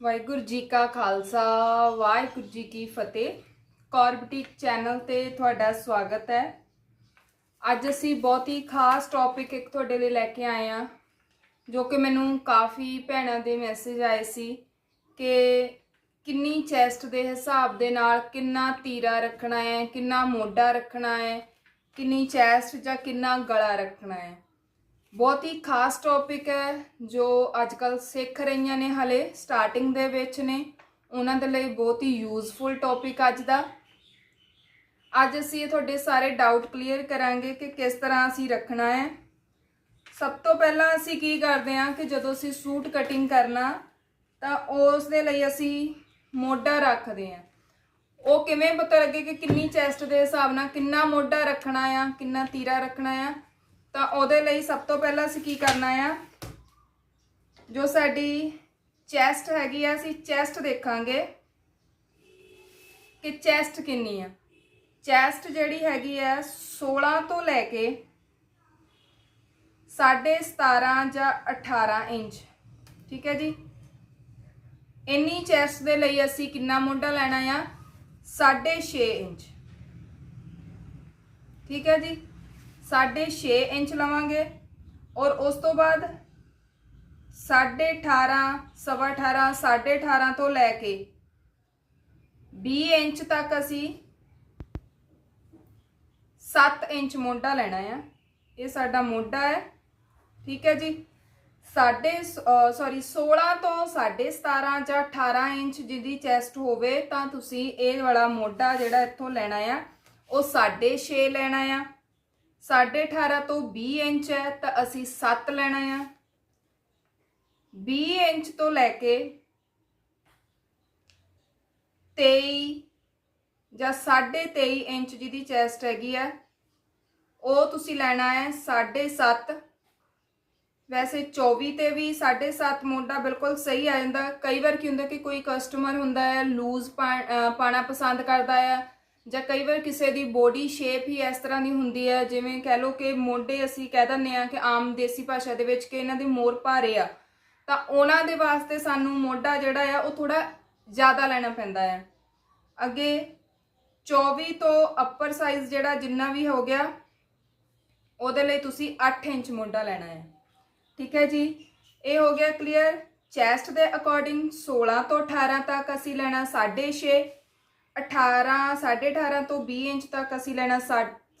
ਵਾਹਿਗੁਰੂ ਜੀ ਕਾ ਖਾਲਸਾ, ਵਾਹਿਗੁਰੂ ਜੀ ਕੀ ਫਤਿਹ। ਕੌਰਬਟਿਕ ਚੈਨਲ ਤੇ ਤੁਹਾਡਾ ਸਵਾਗਤ ਹੈ। ਅੱਜ ਅਸੀਂ ਬਹੁਤ ਹੀ ਖਾਸ ਟੌਪਿਕ ਇੱਕ ਤੁਹਾਡੇ ਲਈ ਲੈ ਕੇ ਆਏ ਆ ਜੋ ਕਿ ਮੈਨੂੰ ਕਾਫੀ ਭੈਣਾਂ ਦੇ ਮੈਸੇਜ ਆਏ ਸੀ ਕਿ ਕਿੰਨੀ ਚੈਸਟ ਦੇ ਹਿਸਾਬ ਦੇ ਨਾਲ ਕਿੰਨਾ ਤੀਰਾ ਰੱਖਣਾ ਹੈ, ਕਿੰਨਾ ਮੋਢਾ ਰੱਖਣਾ ਹੈ, ਕਿੰਨੀ ਚੈਸਟ ਜਾਂ ਕਿੰਨਾ ਗਲਾ ਰੱਖਣਾ ਹੈ। ਬਹੁਤ ਹੀ ਖਾਸ ਟੌਪਿਕ ਹੈ, ਜੋ ਅੱਜ ਕੱਲ ਸਿੱਖ ਰਹੀਆਂ ਨੇ ਹਲੇ ਸਟਾਰਟਿੰਗ ਦੇ ਵਿੱਚ ਨੇ। ਉਹਨਾਂ ਦੇ ਲਈ ਬਹੁਤ ਹੀ ਯੂਜ਼ਫੁਲ ਟੌਪਿਕ ਅੱਜ ਦਾ। ਅੱਜ ਅਸੀਂ ਇਹ ਤੁਹਾਡੇ ਸਾਰੇ ਡਾਊਟ ਕਲੀਅਰ ਕਰਾਂਗੇ ਕਿ ਕਿਸ ਤਰ੍ਹਾਂ ਅਸੀਂ ਰੱਖਣਾ ਹੈ। ਸਭ ਤੋਂ ਪਹਿਲਾਂ ਅਸੀਂ ਕੀ ਕਰਦੇ ਹਾਂ ਕਿ ਜਦੋਂ ਅਸੀਂ ਸੂਟ ਕਟਿੰਗ ਕਰਨਾ, ਤਾਂ ਉਸ ਦੇ ਲਈ ਅਸੀਂ ਮੋਢਾ ਰੱਖਦੇ ਹਾਂ। ਉਹ ਕਿਵੇਂ ਪਤਾ ਲੱਗੇ ਕਿ ਕਿੰਨੀ ਚੈਸਟ ਦੇ ਹਿਸਾਬ ਨਾਲ ਕਿੰਨਾ ਮੋਢਾ ਰੱਖਣਾ ਆ, ਕਿੰਨਾ ਤੀਰਾ ਰੱਖਣਾ ਆ? ਤਾਂ ਉਹਦੇ ਲਈ ਸਭ ਤੋਂ ਪਹਿਲਾਂ ਅਸੀਂ ਕੀ ਕਰਨਾ ਆ? ਜੋ ਸਾਡੀ ਚੈਸਟ ਹੈਗੀ ਆ, ਅਸੀਂ ਚੈਸਟ ਦੇਖਾਂਗੇ ਕਿ ਚੈਸਟ ਕਿੰਨੀ ਆ। ਚੈਸਟ ਜਿਹੜੀ ਹੈਗੀ ਆ 16 ਤੋਂ ਲੈ ਕੇ 17.5 ਜਾਂ 18 ਇੰਚ। ਠੀਕ ਹੈ ਜੀ? ਇੰਨੀ ਚੈਸਟ ਦੇ ਲਈ ਅਸੀਂ ਕਿੰਨਾ ਮੋਢਾ ਲੈਣਾ ਆ? 6.5 ਇੰਚ। ਠੀਕ ਹੈ ਜੀ? 6.5 ਇੰਚ ਲਵਾਂਗੇ ਔਰ ਉਸ ਤੋਂ ਬਾਅਦ 18.5 ਸਵਾ 18 18.5 ਤੋਂ ਲੈ ਕੇ 20 ਇੰਚ ਤੱਕ ਅਸੀਂ 7 ਇੰਚ ਮੋਢਾ ਲੈਣਾ ਆ। ਇਹ ਸਾਡਾ ਮੋਢਾ ਹੈ। ਠੀਕ ਹੈ ਜੀ। ਸਾਡੇ ਸੌਰੀ 16 ਤੋਂ 17.5 ਜਾਂ 18 ਇੰਚ ਜਿਹਦੀ ਚੈਸਟ ਹੋਵੇ ਤਾਂ ਤੁਸੀਂ ਇਹ ਵਾਲਾ ਮੋਢਾ ਜਿਹੜਾ ਇੱਥੋਂ ਲੈਣਾ ਆ, ਉਹ 6.5 ਲੈਣਾ ਆ। 18.5 ਤੋਂ 20 ਇੰਚ ਹੈ, ਤਾਂ ਅਸੀਂ 7 ਲੈਣਾ ਆ। 20 ਇੰਚ ਤੋਂ ਲੈ ਕੇ 23 ਜਾਂ 23.5 ਇੰਚ ਜਿਹਦੀ ਚੈਸਟ ਹੈਗੀ ਆ ਉਹ ਤੁਸੀਂ ਲੈਣਾ ਹੈ 7.5 ਵੈਸੇ 24 ਤੇ ਵੀ 7.5 ਮੋਢਾ ਬਿਲਕੁਲ ਸਹੀ ਆ ਜਾਂਦਾ। ਕਈ ਵਾਰ ਕੀ ਹੁੰਦਾ ਕਿ ਕੋਈ ਕਸਟਮਰ ਹੁੰਦਾ ਹੈ ਲੂਜ਼ ਪਾਣਾ ਪਸੰਦ ਕਰਦਾ ਹੈ ਜਾਂ ਕਈ ਵਾਰ ਕਿਸੇ ਦੀ ਬੋਡੀ ਸ਼ੇਪ ਹੀ ਇਸ ਤਰ੍ਹਾਂ ਦੀ ਹੁੰਦੀ ਹੈ ਜਿਵੇਂ ਕਹਿ ਲਓ ਕਿ ਮੋਢੇ ਅਸੀਂ ਕਹਿ ਦਿੰਦੇ ਆ ਕਿ ਆਮ ਦੇਸੀ ਭਾਸ਼ਾ ਦੇ ਵਿੱਚ ਕਿ ਇਹਨਾਂ ਦੇ ਮੋਰ ਭਾਰੇ ਆ, ਤਾਂ ਉਹਨਾਂ ਦੇ ਵਾਸਤੇ ਸਾਨੂੰ ਮੋਢਾ ਜਿਹੜਾ ਆ ਉਹ ਥੋੜਾ ਜ਼ਿਆਦਾ ਲੈਣਾ ਪੈਂਦਾ ਹੈ ਅੱਗੇ 24 ਤੋਂ ਅਪਰ ਸਾਈਜ਼ ਜਿਹੜਾ ਜਿੰਨਾ ਵੀ ਹੋ ਗਿਆ, ਉਹਦੇ ਲਈ ਤੁਸੀਂ 8 ਇੰਚ ਮੋਢਾ ਲੈਣਾ ਹੈ ਠੀਕ ਹੈ ਜੀ? ਇਹ ਹੋ ਗਿਆ ਕਲੀਅਰ ਚੈਸਟ ਦੇ ਅਕੋਰਡਿੰਗ 16 ਤੋਂ 18 ਤੱਕ ਅਸੀਂ ਲੈਣਾ 6.5 18 18.5 ਤੋਂ 20 ਇੰਚ ਤੱਕ ਅਸੀਂ ਲੈਣਾ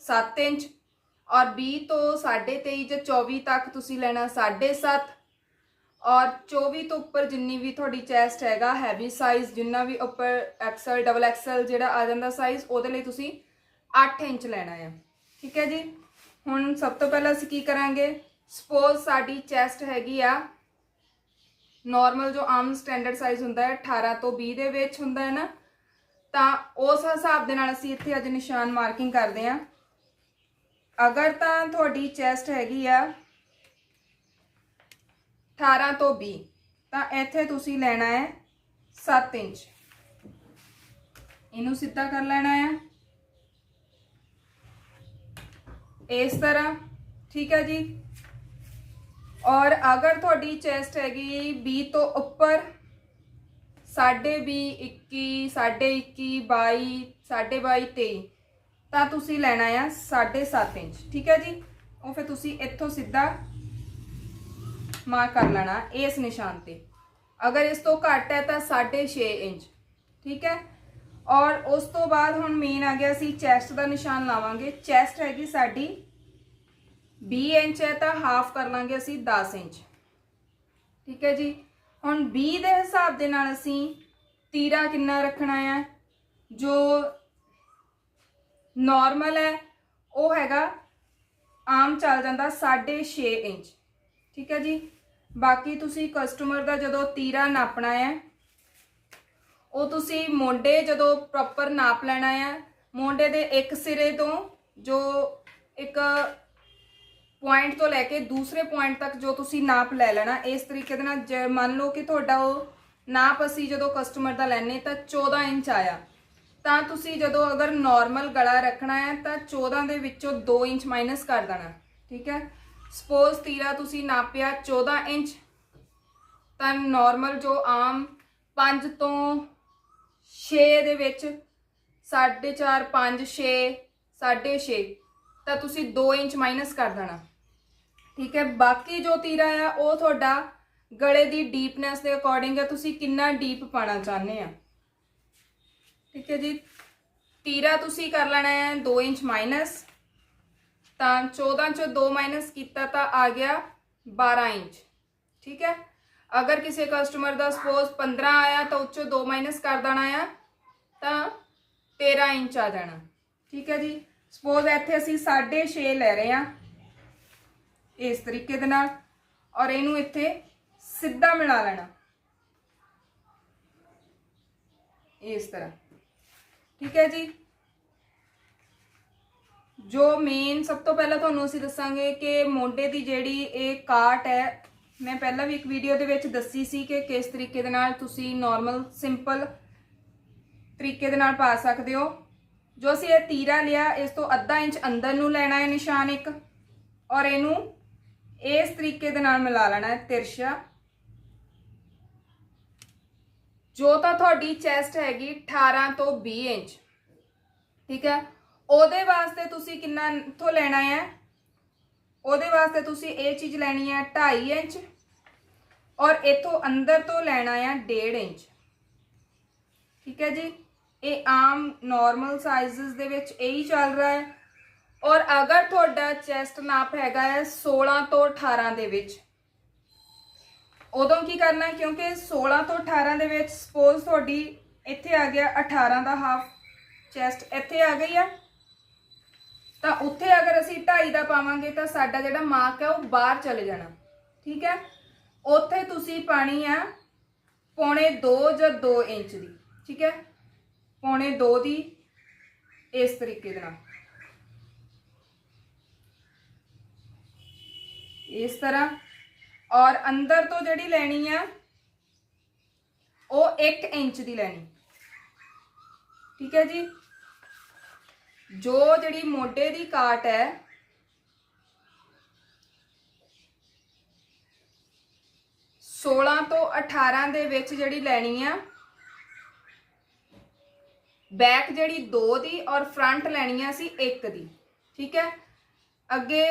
7 ਇੰਚ ਔਰ 20 ਤੋਂ 23.5 ਜਾਂ 24 ਤੱਕ ਤੁਸੀਂ ਲੈਣਾ 7.5 ਔਰ 24 ਤੋਂ ਉੱਪਰ ਜਿੰਨੀ ਵੀ ਤੁਹਾਡੀ ਚੈਸਟ ਹੈਗਾ ਹੈਵੀ ਸਾਈਜ਼ ਜਿੰਨਾ ਵੀ ਉੱਪਰ ਐਕਸਲ ਡਬਲ ਐਕਸਲ ਜਿਹੜਾ ਆ ਜਾਂਦਾ ਸਾਈਜ਼ ਉਹਦੇ ਲਈ ਤੁਸੀਂ 8 ਇੰਚ ਲੈਣਾ ਹੈ ਠੀਕ ਹੈ ਜੀ? ਹੁਣ ਸਭ ਤੋਂ ਪਹਿਲਾਂ ਅਸੀਂ ਕੀ ਕਰਾਂਗੇ? ਸਪੋਜ਼ ਸਾਡੀ ਚੈਸਟ ਹੈਗੀ ਆ ਨਾਰਮਲ ਜੋ ਆਮ ਸਟੈਂਡਰਡ ਸਾਈਜ਼ ਹੁੰਦਾ ਹੈ 18 ਤੋਂ 20 ਦੇ ਵਿੱਚ ਹੁੰਦਾ ਹੈ ਨਾ ਤਾਂ ਉਸ ਹਿਸਾਬ ਦੇ ਨਾਲ ਅਸੀਂ ਇੱਥੇ ਅੱਜ ਨਿਸ਼ਾਨ ਮਾਰਕਿੰਗ ਕਰਦੇ ਆ ਅਗਰ ਤਾਂ ਤੁਹਾਡੀ ਚੈਸਟ ਹੈਗੀ ਆ 18 ਤੋਂ 20 ਤਾਂ ਇੱਥੇ ਤੁਸੀਂ ਲੈਣਾ ਹੈ 7 ਇੰਚ। ਇਹਨੂੰ ਸਿੱਧਾ ਕਰ ਲੈਣਾ ਹੈ। ਇਸ ਤਰ੍ਹਾਂ, ਠੀਕ ਹੈ ਜੀ। ਔਰ ਅਗਰ ਤੁਹਾਡੀ ਚੈਸਟ ਹੈਗੀ 20 ਤੋਂ ਉੱਪਰ 20 21 21 22 22 23 ਤਾਂ ਤੁਸੀਂ ਲੈਣਾ ਆ 7.5 ਇੰਚ, ਠੀਕ ਹੈ ਜੀ? ਉਹ ਫਿਰ ਤੁਸੀਂ ਇੱਥੋਂ ਸਿੱਧਾ ਮਾਰਕ ਕਰ ਲੈਣਾ ਇਸ ਨਿਸ਼ਾਨ ਤੇ। ਅਗਰ ਇਸ ਤੋਂ ਘੱਟ ਹੈ ਤਾਂ 6.5 ਇੰਚ, ਠੀਕ ਹੈ? ਔਰ ਉਸ ਤੋਂ ਬਾਅਦ ਹੁਣ ਮੇਨ ਆ ਗਿਆ ਅਸੀਂ ਚੈਸਟ ਦਾ ਨਿਸ਼ਾਨ ਲਾਵਾਂਗੇ। ਚੈਸਟ ਹੈਗੀ ਸਾਡੀ 20 ਇੰਚ ਹੈ ਤਾਂ ਹਾਫ ਕਰ ਲਾਂਗੇ ਅਸੀਂ 10 ਇੰਚ। ਠੀਕ ਹੈ ਜੀ? ਹੁਣ 20 ਦੇ ਹਿਸਾਬ ਦੇ ਨਾਲ ਅਸੀਂ ਤੀਰਾ ਕਿੰਨਾ ਰੱਖਣਾ ਹੈ? ਜੋ ਨਾਰਮਲ ਹੈ, ਉਹ ਹੈਗਾ ਆਮ ਚੱਲ ਜਾਂਦਾ 6.5 ਇੰਚ। ਠੀਕ ਹੈ ਜੀ? ਬਾਕੀ ਤੁਸੀਂ ਕਸਟਮਰ ਦਾ ਜਦੋਂ ਤੀਰਾ ਨਾਪਣਾ ਹੈ, ਉਹ ਤੁਸੀਂ ਮੋਢੇ ਜਦੋਂ ਪ੍ਰੋਪਰ ਨਾਪ ਲੈਣਾ ਹੈ, ਮੋਢੇ ਦੇ ਇੱਕ ਸਿਰੇ ਤੋਂ ਜੋ ਇੱਕ ਪੁਆਇੰਟ ਤੋਂ ਲੈ ਕੇ ਦੂਸਰੇ ਪੁਆਇੰਟ ਤੱਕ ਜੋ ਤੁਸੀਂ ਨਾਪ ਲੈ ਲੈਣਾ, ਇਸ ਤਰੀਕੇ ਦੇ ਨਾਲ ਜੇ ਮੰਨ ਲਓ ਕਿ ਤੁਹਾਡਾ ਉਹ ਨਾਪ ਅਸੀਂ ਜਦੋਂ ਕਸਟਮਰ ਦਾ ਲੈਣੇ ਤਾਂ 14 ਇੰਚ ਆਇਆ। ਤਾਂ ਤੁਸੀਂ ਜਦੋਂ ਅਗਰ ਨਾਰਮਲ ਗਲਾ ਰੱਖਣਾ ਹੈ ਤਾਂ 14 ਦੇ ਵਿੱਚੋਂ 2 ਇੰਚ ਮਾਈਨਸ ਕਰ ਦੇਣਾ, ਠੀਕ ਹੈ? ਸਪੋਜ਼ ਤੀਰਾ ਤੁਸੀਂ ਨਾਪਿਆ 14 ਇੰਚ, ਤਾਂ ਨਾਰਮਲ ਜੋ ਆਮ 5 ਤੋਂ 6 ਦੇ ਵਿੱਚ 4.5 5 6 6.5 ਤਾਂ ਤੁਸੀਂ 2 ਇੰਚ ਮਾਈਨਸ ਕਰ ਦੇਣਾ। ਠੀਕ ਹੈ, ਬਾਕੀ ਜੋ ਤੀਰਾ ਆ, ਉਹ ਤੁਹਾਡਾ ਗਲੇ ਦੀ ਡੀਪਨੈਸ ਦੇ ਅਕੋਰਡਿੰਗ ਹੈ ਤੁਸੀਂ ਕਿੰਨਾ ਡੀਪ ਪਾਣਾ ਚਾਹੁੰਦੇ ਆ। ਠੀਕ ਹੈ ਜੀ, ਤੀਰਾ ਤੁਸੀਂ ਕਰ ਲੈਣਾ ਹੈ 2 ਇੰਚ ਮਾਈਨਸ। ਤਾਂ 14 ਚੋਂ 2 ਮਾਈਨਸ ਕੀਤਾ ਤਾਂ ਆ ਗਿਆ 12 ਇੰਚ। ਠੀਕ ਹੈ, ਅਗਰ ਕਿਸੇ ਕਸਟਮਰ ਦਾ ਸਪੋਜ਼ 15 ਆਇਆ ਤਾਂ ਉੱਚੋਂ 2 ਮਾਈਨਸ ਕਰ ਦੇਣਾ ਆ, ਤਾਂ 13 ਇੰਚ ਆ ਜਾਣਾ। ਠੀਕ ਹੈ ਜੀ ਸਪੋਜ਼ ਇੱਥੇ ਅਸੀਂ 6.5 ਲੈ ਰਹੇ ਆ ਇਸ ਤਰੀਕੇ ਦੇ ਨਾਲ ਔਰ ਇਹਨੂੰ ਇੱਥੇ ਸਿੱਧਾ ਮਿਲਾ ਲੈਣਾ। ਇਸ ਤਰ੍ਹਾਂ। ਠੀਕ ਹੈ ਜੀ? ਜੋ ਮੇਨ ਸਭ ਤੋਂ ਪਹਿਲਾਂ ਤੁਹਾਨੂੰ ਅਸੀਂ ਦੱਸਾਂਗੇ ਕਿ ਮੋਢੇ ਦੀ ਜਿਹੜੀ ਇਹ ਕਾਟ ਹੈ, ਮੈਂ ਪਹਿਲਾਂ ਵੀ ਇੱਕ ਵੀਡੀਓ ਦੇ ਵਿੱਚ ਦੱਸੀ ਸੀ ਕਿ ਕਿਸ ਤਰੀਕੇ ਦੇ ਨਾਲ ਤੁਸੀਂ ਨਾਰਮਲ ਸਿੰਪਲ ਤਰੀਕੇ ਦੇ ਨਾਲ ਪਾ ਸਕਦੇ ਹੋ। ਜੋ ਅਸੀਂ ਇਹ ਤੀਰਾ ਲਿਆ, ਇਸ ਤੋਂ ਅੱਧਾ ਇੰਚ ਅੰਦਰ ਨੂੰ ਲੈਣਾ ਹੈ ਨਿਸ਼ਾਨ ਇੱਕ, ਔਰ ਇਹਨੂੰ ਇਸ ਤਰੀਕੇ ਦੇ ਨਾਲ ਮਿਲਾ ਲੈਣਾ ਹੈ ਤਿਰਛਾ। ਜੋ ਤਾਂ ਤੁਹਾਡੀ ਚੈਸਟ ਹੈਗੀ 18 ਤੋਂ 20 ਇੰਚ, ਠੀਕ ਹੈ? ਉਹਦੇ ਵਾਸਤੇ ਤੁਸੀਂ ਕਿੰਨਾ ਇੱਥੋਂ ਲੈਣਾ ਹੈ? ਉਹਦੇ ਵਾਸਤੇ ਤੁਸੀਂ ਇਹ ਚੀਜ਼ ਲੈਣੀ ਹੈ 2.5 ਇੰਚ, ਔਰ ਇਥੋਂ ਅੰਦਰ ਤੋਂ ਲੈਣਾ ਹੈ 1.5 ਇੰਚ। ਠੀਕ ਹੈ ਜੀ? ਇਹ ਆਮ ਨਾਰਮਲ ਸਾਈਜ਼ਸ ਦੇ ਵਿੱਚ ਇਹੀ ਚੱਲ ਰਿਹਾ ਹੈ। ਔਰ ਅਗਰ ਤੁਹਾਡਾ ਚੈਸਟ ਨਾਪ ਹੈਗਾ ਹੈ 16 ਤੋਂ 18 ਦੇ ਵਿੱਚ, ਉਦੋਂ ਕੀ ਕਰਨਾ ਕਿਉਂਕਿ 16 ਤੋਂ 18 ਦੇ ਵਿੱਚ ਸਪੋਜ਼ ਤੁਹਾਡੀ ਇੱਥੇ ਆ ਗਿਆ 18 ਦਾ ਹਾਫ ਚੈਸਟ ਇੱਥੇ ਆ ਗਈ ਆ ਤਾਂ ਉੱਥੇ ਅਗਰ ਅਸੀਂ 2.5 ਦਾ ਪਾਵਾਂਗੇ ਤਾਂ ਸਾਡਾ ਜਿਹੜਾ ਮਾਰਕ ਹੈ ਉਹ ਬਾਹਰ ਚਲੇ ਜਾਣਾ। ਠੀਕ ਹੈ? ਉੱਥੇ ਤੁਸੀਂ ਪਾਣੀ ਆ ਪੌਣੇ 2 ਜਾਂ 2 ਇੰਚ ਦੀ। ਠੀਕ ਹੈ? ਪੌਣੇ 2 ਦੀ ਇਸ ਤਰੀਕੇ ਦੇ ਨਾਲ। ਇਸ ਤਰ੍ਹਾਂ ਔਰ ਅੰਦਰ ਤੋਂ ਜਿਹੜੀ ਲੈਣੀ ਆ, ਉਹ 1 ਇੰਚ ਦੀ ਲੈਣੀ। ਠੀਕ ਹੈ ਜੀ? ਜੋ ਜਿਹੜੀ ਮੋਢੇ ਦੀ ਕਾਟ ਹੈ, ਸੋਲਾਂ ਤੋਂ 18 ਦੇ ਵਿੱਚ ਜਿਹੜੀ ਲੈਣੀ ਆ ਬੈਕ ਜਿਹੜੀ 2 ਦੀ ਔਰ ਫਰੰਟ ਲੈਣੀ ਆ ਸੀ 1 ਦੀ ਠੀਕ ਹੈ? ਅੱਗੇ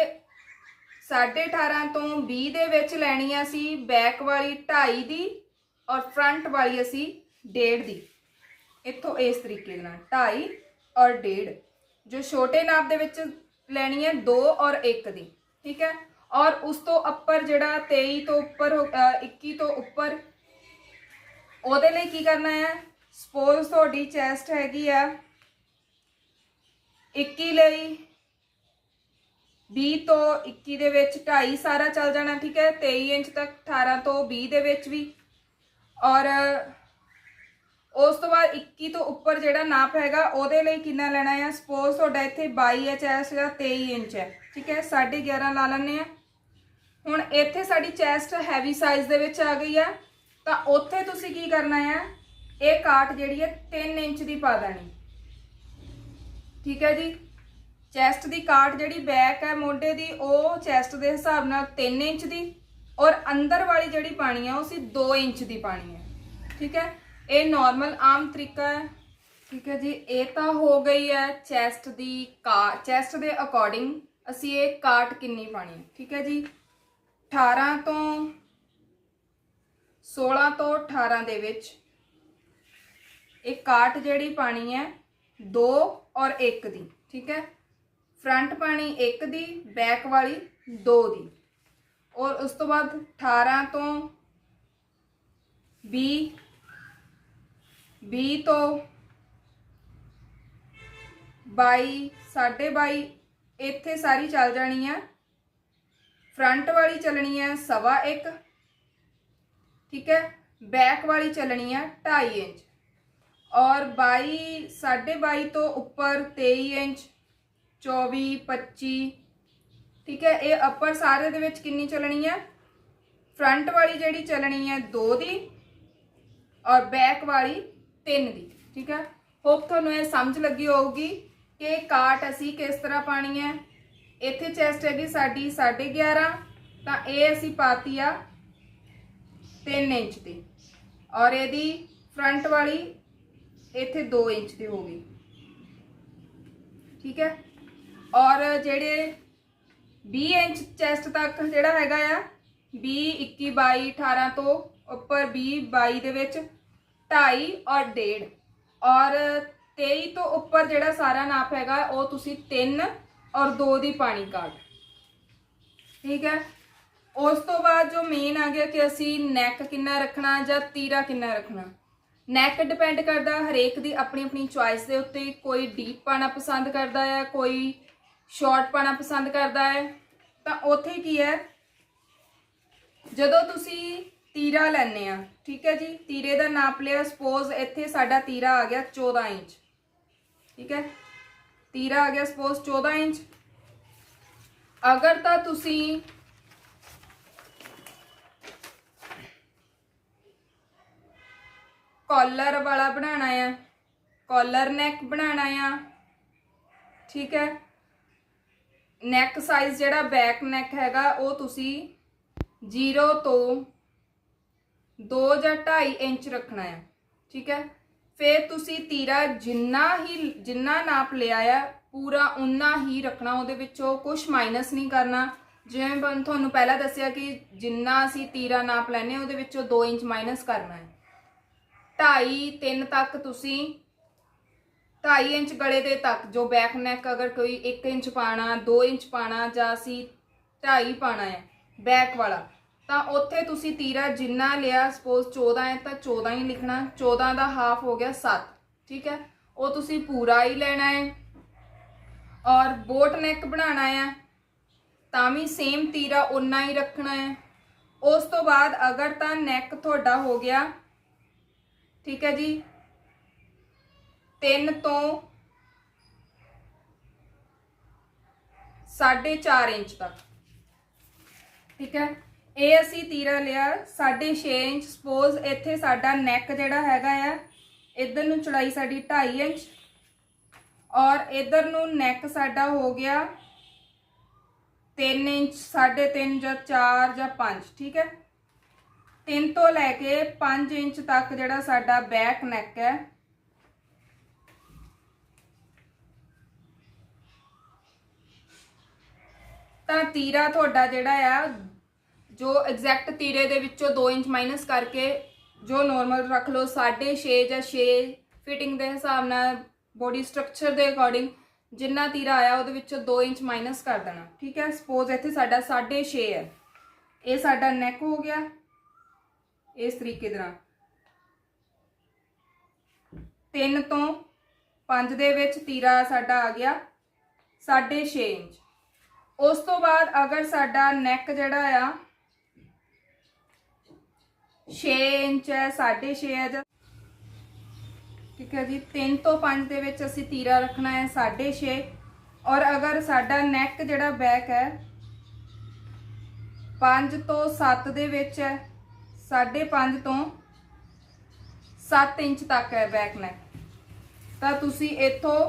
18.5 ਤੋਂ 20 ਦੇ ਵਿੱਚ ਲੈਣੀ ਆ ਸੀ ਬੈਕ ਵਾਲੀ 2.5 ਦੀ ਔਰ ਫਰੰਟ ਵਾਲੀ ਅਸੀਂ 1.5 ਦੀ। ਇੱਥੋਂ ਇਸ ਤਰੀਕੇ ਨਾਲ 2.5 ਔਰ 1.5 ਜੋ ਛੋਟੇ ਨਾਪ ਦੇ ਵਿੱਚ ਲੈਣੀ ਹੈ 2 ਔਰ 1 ਦੀ ਠੀਕ ਹੈ? ਔਰ ਉਸ ਤੋਂ ਉੱਪਰ ਜਿਹੜਾ 23 ਤੋਂ ਉੱਪਰ ਹੋ- ਅ, 21 ਤੋਂ ਉੱਪਰ ਉਹਦੇ ਲਈ ਕੀ ਕਰਨਾ ਹੈ? ਸਪੋਜ਼ ਤੁਹਾਡੀ ਚੈਸਟ ਹੈਗੀ ਆ 21 ਲਈ 20 ਤੋਂ 21 ਦੇ ਵਿੱਚ 2.5 ਸਾਰਾ ਚੱਲ ਜਾਣਾ, ਠੀਕ ਹੈ? 23 ਇੰਚ ਤੱਕ 18 ਤੋਂ 20 ਦੇ ਵਿੱਚ ਵੀ। ਔਰ ਉਸ ਤੋਂ ਬਾਅਦ 21 ਤੋਂ ਉੱਪਰ ਜਿਹੜਾ ਨਾਪ ਹੈਗਾ, ਉਹਦੇ ਲਈ ਕਿੰਨਾ ਲੈਣਾ ਆ? ਸਪੋਜ਼ ਤੁਹਾਡਾ ਇੱਥੇ 22 ਐਚ ਐਸ ਜਾਂ 23 ਇੰਚ ਹੈ, ਠੀਕ ਹੈ? 11.5 ਲਾ ਲੈਣੇ ਆ ਹੁਣ ਇੱਥੇ ਸਾਡੀ ਚੈਸਟ ਹੈਵੀ ਸਾਈਜ਼ ਦੇ ਵਿੱਚ ਆ ਗਈ ਆ, ਤਾਂ ਉੱਥੇ ਤੁਸੀਂ ਕੀ ਕਰਨਾ ਆ? ਇਹ ਕਾਟ ਜਿਹੜੀ ਹੈ 3 ਇੰਚ ਦੀ ਪਾ ਦੇਣੀ। ਠੀਕ ਹੈ ਜੀ? ਚੈਸਟ ਦੀ ਕਾਟ ਜਿਹੜੀ ਬੈਕ ਹੈ ਮੋਢੇ ਦੀ, ਉਹ ਚੈਸਟ ਦੇ ਹਿਸਾਬ ਨਾਲ 3 ਇੰਚ ਦੀ ਔਰ ਅੰਦਰ ਵਾਲੀ ਜਿਹੜੀ ਪਾਣੀ ਹੈ ਉਹ ਸੀ 2 ਇੰਚ ਦੀ ਪਾਣੀ ਹੈ। ਠੀਕ ਹੈ? ਇਹ ਨਾਰਮਲ ਆਮ ਤਰੀਕਾ ਹੈ। ਠੀਕ ਹੈ ਜੀ? ਇਹ ਤਾਂ ਹੋ ਗਈ ਹੈ ਚੈਸਟ ਦੀ ਕਾ, ਚੈਸਟ ਦੇ ਅਕੋਰਡਿੰਗ ਅਸੀਂ ਇਹ ਕਾਟ ਕਿੰਨੀ ਪਾਣੀ ਹੈ। ਠੀਕ ਹੈ ਜੀ? 18 ਤੋਂ 16 ਤੋਂ 18 ਦੇ ਵਿੱਚ। ਇਹ ਕਾਟ ਜਿਹੜੀ ਪਾਣੀ ਹੈ 2 ਔਰ 1 ਦੀ, ਠੀਕ ਹੈ? ਫਰੰਟ ਪਾਣੀ 1 ਦੀ, ਬੈਕ ਵਾਲੀ 2 ਦੀ। ਔਰ ਉਸ ਤੋਂ ਬਾਅਦ 18 ਤੋਂ 20 20 ਤੋਂ 22 22.5 ਇੱਥੇ ਸਾਰੀ ਚੱਲ ਜਾਣੀ ਹੈ। ਫਰੰਟ ਵਾਲੀ ਚੱਲਣੀ ਹੈ ਸਵਾ 1 ਠੀਕ ਹੈ? ਬੈਕ ਵਾਲੀ ਚੱਲਣੀ ਹੈ 2.5 ਇੰਚ। ਔਰ 22 22.5 ਤੋਂ ਉੱਪਰ 23 ਇੰਚ 24 25 ਠੀਕ ਹੈ, ਇਹ ਅੱਪਰ ਸਾਰੇ ਦੇ ਵਿੱਚ ਕਿੰਨੀ ਚੱਲਣੀ ਹੈ? ਫਰੰਟ ਵਾਲੀ ਜਿਹੜੀ ਚੱਲਣੀ ਹੈ 2 ਦੀ ਔਰ ਬੈਕ ਵਾਲੀ 3 ਦੀ, ਠੀਕ ਹੈ? ਹੋਪ ਤੁਹਾਨੂੰ ਇਹ ਸਮਝ ਲੱਗੀ ਹੋਊਗੀ ਕਿ ਕਾਟ ਅਸੀਂ ਕਿਸ ਤਰ੍ਹਾਂ ਪਾਣੀ ਹੈ। ਇੱਥੇ ਚੈਸਟ ਹੈਗੀ ਸਾਡੀ 11.5 ਤਾਂ ਇਹ ਅਸੀਂ ਪਾਤੀ ਆ 3 ਇੰਚ ਦੀ। ਔਰ ਇਹਦੀ ਫਰੰਟ ਵਾਲੀ ਇੱਥੇ 2 ਇੰਚ ਦੀ ਹੋ ਗਈ ਠੀਕ ਹੈ? ਔਰ ਜਿਹੜੇ 20 ਇੰਚ ਚੈਸਟ ਤੱਕ ਜਿਹੜਾ ਹੈਗਾ ਆ 20 21 22 18 ਤੋਂ ਉੱਪਰ 20 22 ਦੇ ਵਿੱਚ 2.5 ਔਰ 1.5 ਔਰ 23 ਤੋਂ ਉੱਪਰ ਜਿਹੜਾ ਸਾਰਾ ਨਾਪ ਹੈਗਾ, ਉਹ ਤੁਸੀਂ 3 ਔਰ 2 ਦੀ ਪਾਣੀ ਕਾਟ ਠੀਕ ਹੈ? ਉਸ ਤੋਂ ਬਾਅਦ ਜੋ ਮੇਨ ਆ ਗਿਆ ਕਿ ਅਸੀਂ ਨੈਕ ਕਿੰਨਾ ਰੱਖਣਾ ਜਾਂ ਤੀਰਾ ਕਿੰਨਾ ਰੱਖਣਾ? ਨੈਕ ਡਿਪੈਂਡ ਕਰਦਾ, ਹਰੇਕ ਦੀ ਆਪਣੀ ਆਪਣੀ ਚੁਆਇਸ ਦੇ ਉੱਤੇ ਕੋਈ ਡੀਪ ਪਾਣਾ ਪਸੰਦ ਕਰਦਾ ਹੈ, ਕੋਈ ਸ਼ਾਰਟ ਪਾਣਾ ਪਸੰਦ ਕਰਦਾ ਹੈ। ਤਾਂ ਉੱਥੇ ਕੀ ਹੈ? ਜਦੋਂ ਤੁਸੀਂ ਤੀਰਾ ਲੈਣੇ ਆ, ਠੀਕ ਹੈ ਜੀ? ਤੀਰੇ ਦਾ ਨਾਪ ਲਿਆ ਸਪੋਜ਼ ਇੱਥੇ ਸਾਡਾ ਤੀਰਾ ਆ ਗਿਆ 14 ਇੰਚ। ਠੀਕ ਹੈ? ਤੀਰਾ ਆ ਗਿਆ ਸਪੋਜ਼ 14 ਇੰਚ। ਅਗਰ ਤਾਂ ਤੁਸੀਂ ਕਾਲਰ ਵਾਲਾ ਬਣਾਉਣਾ ਆ। ਕਾਲਰ ਨੈਕ ਬਣਾਉਣਾ ਆ। ਠੀਕ ਹੈ? ਨੈਕ ਸਾਈਜ਼ ਜਿਹੜਾ ਬੈਕ ਨੈਕ ਹੈਗਾ, ਉਹ ਤੁਸੀਂ 0 ਤੋਂ 2 ਜਾਂ 2.5 ਇੰਚ ਰੱਖਣਾ ਹੈ ਠੀਕ ਹੈ? ਫਿਰ ਤੁਸੀਂ ਤੀਰਾ ਜਿੰਨਾ ਹੀ, ਜਿੰਨਾ ਨਾਪ ਲਿਆ ਆ, ਪੂਰਾ ਉਨਾ ਹੀ ਰੱਖਣਾ ਉਹਦੇ ਵਿੱਚੋਂ ਕੁਝ ਮਾਈਨਸ ਨਹੀਂ ਕਰਨਾ। ਜਿਵੇਂ ਤੁਹਾਨੂੰ ਪਹਿਲਾਂ ਦੱਸਿਆ ਕਿ ਜਿੰਨਾ ਅਸੀਂ ਤੀਰਾ ਨਾਪ ਲੈਨੇ ਉਹਦੇ ਵਿੱਚੋਂ 2 ਇੰਚ ਮਾਈਨਸ ਕਰਨਾ ਹੈ। 2.5 3 ਤੱਕ ਤੁਸੀਂ 2.5 ਇੰਚ ਗਲੇ ਦੇ ਤੱਕ ਜੋ ਬੈਕ ਨੈਕ ਅਗਰ ਕੋਈ 1 ਇੰਚ ਪਾਣਾ 2 ਇੰਚ ਪਾਣਾ ਜਾਂ ਅਸੀਂ 2.5 ਪਾਣਾ ਹੈ ਬੈਕ ਵਾਲਾ, ਤਾਂ ਉੱਥੇ ਤੁਸੀਂ ਤੀਰਾ ਜਿੰਨਾ ਲਿਆ ਸਪੋਜ਼ 14 ਹੈ ਤਾਂ 14 ਹੀ ਲਿਖਣਾ 14 ਦਾ ਹਾਫ ਹੋ ਗਿਆ 7 ਠੀਕ ਹੈ? ਉਹ ਤੁਸੀਂ ਪੂਰਾ ਹੀ ਲੈਣਾ ਹੈ ਔਰ ਬੋਟ ਨੈਕ ਬਣਾਉਣਾ ਹੈ, ਤਾਂ ਵੀ ਸੇਮ ਤੀਰਾ ਉਨਾ ਹੀ ਰੱਖਣਾ ਹੈ। ਉਸ ਤੋਂ ਬਾਅਦ ਅਗਰ ਤਾਂ ਨੈਕ ਤੁਹਾਡਾ ਹੋ ਗਿਆ ਠੀਕ ਹੈ ਜੀ। 3 ਤੋਂ 4.5 ਇੰਚ ਤੱਕ। ਠੀਕ ਹੈ। ਇਹ ਅਸੀਂ ਤੀਰਾ ਲਿਆ 6.5 ਇੰਚ। ਸਪੋਜ਼ ਇੱਥੇ ਸਾਡਾ ਨੈਕ ਜਿਹੜਾ ਹੈਗਾ ਆ, ਇਧਰ ਨੂੰ ਚੜਾਈ ਸਾਡੀ 2.5 ਇੰਚ ਔਰ ਇਧਰ ਨੂੰ ਨੈਕ ਸਾਡਾ ਹੋ ਗਿਆ 3 ਇੰਚ 3.5 ਜਾਂ 4 ਜਾਂ 5 ਠੀਕ ਹੈ। 3 ਤੋਂ ਲੈ ਕੇ 5 ਇੰਚ ਤੱਕ ਜਿਹੜਾ ਸਾਡਾ ਬੈਕ ਨੈਕ ਹੈ। ਤਾਂ ਤੀਰਾ ਤੁਹਾਡਾ ਜਿਹੜਾ ਆ, ਜੋ ਐਗਜ਼ੈਕਟ ਤੀਰੇ ਦੇ ਵਿੱਚੋਂ 2 ਇੰਚ ਮਾਈਨਸ ਕਰਕੇ ਜੋ ਨਾਰਮਲ ਰੱਖ ਲਓ 6.5 ਜਾਂ 6 ਫਿਟਿੰਗ ਦੇ ਹਿਸਾਬ ਨਾਲ ਬੋਡੀ ਸਟਰਕਚਰ ਦੇ ਅਕੋਰਡਿੰਗ ਜਿੰਨਾ ਤੀਰਾ ਆਇਆ ਉਹਦੇ ਵਿੱਚੋਂ 2 ਇੰਚ ਮਾਈਨਸ ਕਰ ਦੇਣਾ, ਠੀਕ ਹੈ? ਸਪੋਜ਼ ਇੱਥੇ ਸਾਡਾ 6.5 ਹੈ। ਇਹ ਸਾਡਾ ਨੈਕ ਹੋ ਗਿਆ। ਇਸ ਤਰੀਕੇ ਦੇ ਨਾਲ। 3 ਤੋਂ 5 ਦੇ ਵਿੱਚ ਤੀਰਾ ਸਾਡਾ ਆ ਗਿਆ 6.5 ਇੰਚ। ਉਸ ਤੋਂ ਬਾਅਦ ਅਗਰ ਸਾਡਾ ਨੈਕ ਜਿਹੜਾ ਆ 6 ਇੰਚ ਹੈ 6.5 ਹੈ ਜਾਂ ਠੀਕ ਹੈ ਜੀ 3 ਤੋਂ 5 ਦੇ ਵਿੱਚ ਅਸੀਂ ਤੀਰਾ ਰੱਖਣਾ ਹੈ 6.5 ਔਰ ਅਗਰ ਸਾਡਾ ਨੈਕ ਜਿਹੜਾ ਬੈਕ ਹੈ 5 ਤੋਂ 7 ਦੇ ਵਿੱਚ ਹੈ 5.5 ਤੋਂ 7 ਇੰਚ ਤੱਕ ਹੈ ਬੈਕ ਨੈਕ ਤਾਂ ਤੁਸੀਂ ਇੱਥੋਂ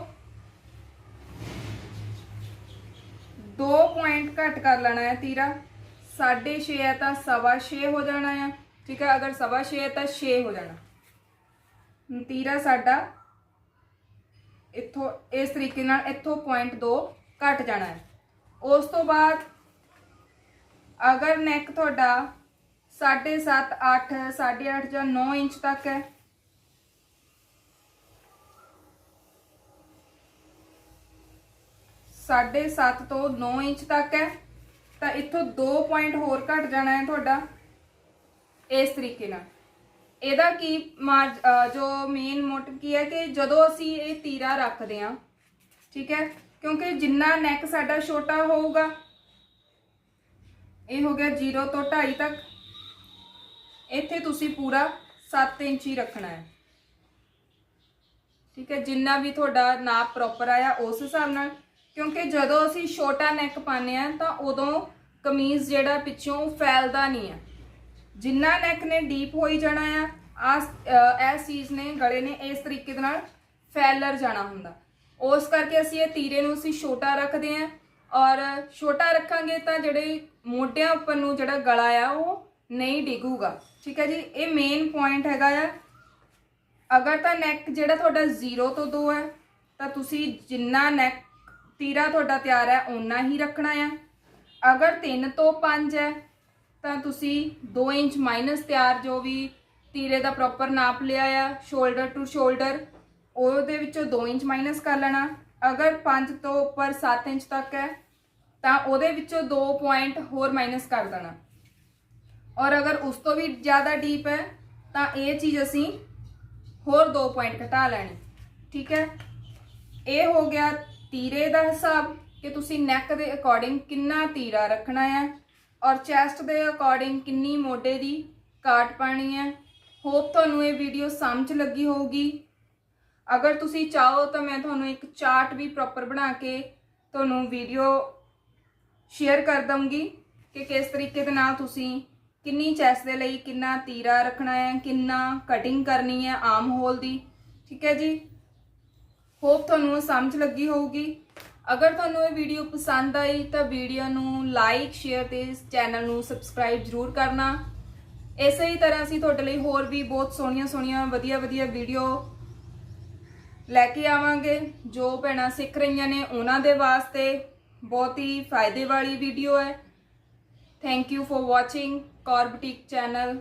2 ਪੁਆਇੰਟ ਘੱਟ ਕਰ ਲੈਣਾ ਹੈ ਤੀਰਾ। 6.5 ਹੈ ਤਾਂ 6.5 ਹੋ ਜਾਣਾ ਹੈ ਠੀਕ ਹੈ, ਅਗਰ 6.5 ਹੈ ਤਾਂ 6 ਹੋ ਜਾਣਾ। ਤੀਰਾ ਸਾਡਾ ਇੱਥੋਂ, ਇਸ ਤਰੀਕੇ ਨਾਲ ਇੱਥੋਂ ਪੁਆਇੰਟ 2 ਘਟ ਜਾਣਾ ਹੈ। ਉਸ ਤੋਂ ਬਾਅਦ ਅਗਰ ਨੈਕ ਤੁਹਾਡਾ 7.5 8 8.5 ਜਾਂ 9 ਇੰਚ ਤੱਕ ਹੈ। ਸਾਢੇ 7 ਤੋਂ 9 ਇੰਚ ਤੱਕ ਹੈ। ਤਾਂ ਇੱਥੋਂ 2 ਪੁਆਇੰਟ ਹੋਰ ਘਟ ਜਾਣਾ ਹੈ ਤੁਹਾਡਾ ਇਸ ਤਰੀਕੇ ਨਾਲ। ਇਹਦਾ ਕੀ ਮਾਰ- ਜੋ ਮੇਨ ਮੋਟਿਵ ਕੀ ਹੈ ਕਿ ਜਦੋਂ ਅਸੀਂ ਇਹ ਤੀਰਾ ਰੱਖਦੇ ਹਾਂ, ਠੀਕ ਹੈ, ਕਿਉਂਕਿ ਜਿੰਨਾ ਨੈਕ ਸਾਡਾ ਛੋਟਾ ਹੋਊਗਾ, ਇਹ ਹੋ ਗਿਆ 0 ਤੋਂ 2.5 ਤੱਕ। ਇੱਥੇ ਤੁਸੀਂ ਪੂਰਾ 7 ਇੰਚ ਹੀ ਰੱਖਣਾ ਹੈ। ਠੀਕ ਹੈ, ਜਿੰਨਾ ਵੀ ਤੁਹਾਡਾ ਨਾਪ ਪ੍ਰੋਪਰ ਆਇਆ ਉਸ ਹਿਸਾਬ ਨਾਲ, ਕਿਉਂਕਿ ਜਦੋਂ ਅਸੀਂ ਛੋਟਾ ਨੈਕ ਪਾਉਂਦੇ ਆ ਤਾਂ ਉਦੋਂ ਕਮੀਜ਼ ਜਿਹੜਾ ਪਿੱਛੋਂ ਫੈਲਦਾ ਨਹੀਂ ਹੈ। ਜਿੰਨਾ ਨੈਕ ਨੇ ਡੀਪ ਹੋਈ ਜਾਣਾ ਆ ਆਸ ਇਸ ਚੀਜ਼ ਨੇ, ਗਲੇ ਨੇ ਇਸ ਤਰੀਕੇ ਦੇ ਨਾਲ ਫੈਲਰ ਜਾਣਾ ਹੁੰਦਾ। ਉਸ ਕਰਕੇ ਅਸੀਂ ਇਹ ਤੀਰੇ ਨੂੰ ਅਸੀਂ ਛੋਟਾ ਰੱਖਦੇ ਆ ਔਰ ਛੋਟਾ ਰੱਖਾਂਗੇ ਤਾਂ ਜਿਹੜੇ ਮੋਢਿਆਂ ਉੱਪਰ ਨੂੰ ਜਿਹੜਾ ਗਲਾ ਆ, ਉਹ ਨਹੀਂ ਡਿੱਗੂਗਾ। ਠੀਕ ਹੈ ਜੀ, ਇਹ ਮੇਨ ਪੁਆਇੰਟ ਹੈਗਾ ਆ। ਅਗਰ ਤਾਂ ਨੈਕ ਜਿਹੜਾ ਤੁਹਾਡਾ 0 ਤੋਂ 2 ਹੈ, ਤਾਂ ਤੁਸੀਂ ਜਿੰਨਾ ਨੈਕ ਤੀਰਾ ਤੁਹਾਡਾ ਤਿਆਰ ਹੈ ਉਨਾ ਹੀ ਰੱਖਣਾ ਆ। ਅਗਰ 3 ਤੋਂ 5 ਹੈ, ਤਾਂ ਤੁਸੀਂ 2 ਇੰਚ ਮਾਈਨਸ ਤਿਆਰ ਜੋ ਵੀ ਤੀਰੇ ਦਾ ਪ੍ਰੋਪਰ ਨਾਪ ਲਿਆ ਆ ਸ਼ੋਲਡਰ ਟੂ ਸ਼ੋਲਡਰ ਉਹਦੇ ਵਿੱਚੋਂ 2 ਇੰਚ ਮਾਈਨਸ ਕਰ ਲੈਣਾ। ਅਗਰ 5 ਤੋਂ ਉੱਪਰ 7 ਇੰਚ ਤੱਕ ਹੈ, ਤਾਂ ਉਹਦੇ ਵਿੱਚੋਂ 2 ਪੁਆਇੰਟ ਹੋਰ ਮਾਈਨਸ ਕਰ ਦੇਣਾ। ਔਰ ਅਗਰ ਉਸ ਤੋਂ ਵੀ ਜ਼ਿਆਦਾ ਡੀਪ ਹੈ, ਤਾਂ ਇਹ ਚੀਜ਼ ਅਸੀਂ ਹੋਰ 2 ਪੁਆਇੰਟ ਘਟਾ ਲੈਣੀ। ਠੀਕ ਹੈ? ਇਹ ਹੋ ਗਿਆ ਤੀਰੇ ਦਾ ਹਿਸਾਬ ਕਿ ਤੁਸੀਂ ਨੈਕ ਦੇ ਅਕੋਰਡਿੰਗ ਕਿੰਨਾ ਤੀਰਾ ਰੱਖਣਾ ਹੈ ਔਰ ਚੈਸਟ ਦੇ ਅਕੋਰਡਿੰਗ ਕਿੰਨੀ ਮੋਢੇ ਦੀ ਕਾਟ ਪਾਣੀ ਹੈ। ਹੋਪ ਤੁਹਾਨੂੰ ਇਹ ਵੀਡੀਓ ਸਮਝ ਲੱਗੀ ਹੋਊਗੀ। ਅਗਰ ਤੁਸੀਂ ਚਾਹੋ ਤਾਂ ਮੈਂ ਤੁਹਾਨੂੰ ਇੱਕ ਚਾਰਟ ਵੀ ਪ੍ਰੋਪਰ ਬਣਾ ਕੇ ਤੁਹਾਨੂੰ ਵੀਡੀਓ ਸ਼ੇਅਰ ਕਰ ਦਵਾਂਗੀ ਕਿ ਕਿਸ ਤਰੀਕੇ ਦੇ ਨਾਲ ਤੁਸੀਂ ਕਿੰਨੀ ਚੈਸ ਦੇ ਲਈ ਕਿੰਨਾ ਤੀਰਾ ਰੱਖਣਾ ਹੈ, ਕਿੰਨਾ ਕਟਿੰਗ ਕਰਨੀ ਹੈ ਆਮ ਹੋਲ ਦੀ, ਠੀਕ ਹੈ ਜੀ? ਹੋਪ ਤੁਹਾਨੂੰ ਸਮਝ ਲੱਗੀ ਹੋਊਗੀ। ਅਗਰ ਤੁਹਾਨੂੰ ਇਹ ਵੀਡੀਓ ਪਸੰਦ ਆਈ ਤਾਂ ਵੀਡੀਓ ਨੂੰ ਲਾਈਕ ਸ਼ੇਅਰ ਤੇ ਚੈਨਲ ਨੂੰ ਸਬਸਕ੍ਰਾਈਬ ਜ਼ਰੂਰ ਕਰਨਾ। ਇਸੇ ਹੀ ਤਰ੍ਹਾਂ ਅਸੀਂ ਤੁਹਾਡੇ ਲਈ ਹੋਰ ਵੀ ਬਹੁਤ ਸੋਹਣੀਆਂ ਸੋਹਣੀਆਂ ਵਧੀਆ ਵਧੀਆ ਵੀਡੀਓ ਲੈ ਕੇ ਆਵਾਂਗੇ। ਜੋ ਭੈਣਾਂ ਸਿੱਖ ਰਹੀਆਂ ਨੇ ਉਹਨਾਂ ਦੇ ਵਾਸਤੇ ਬਹੁਤ ਹੀ ਫਾਇਦੇ ਵਾਲੀ ਵੀਡੀਓ ਹੈ। Thank you for watching Kaur boutique channel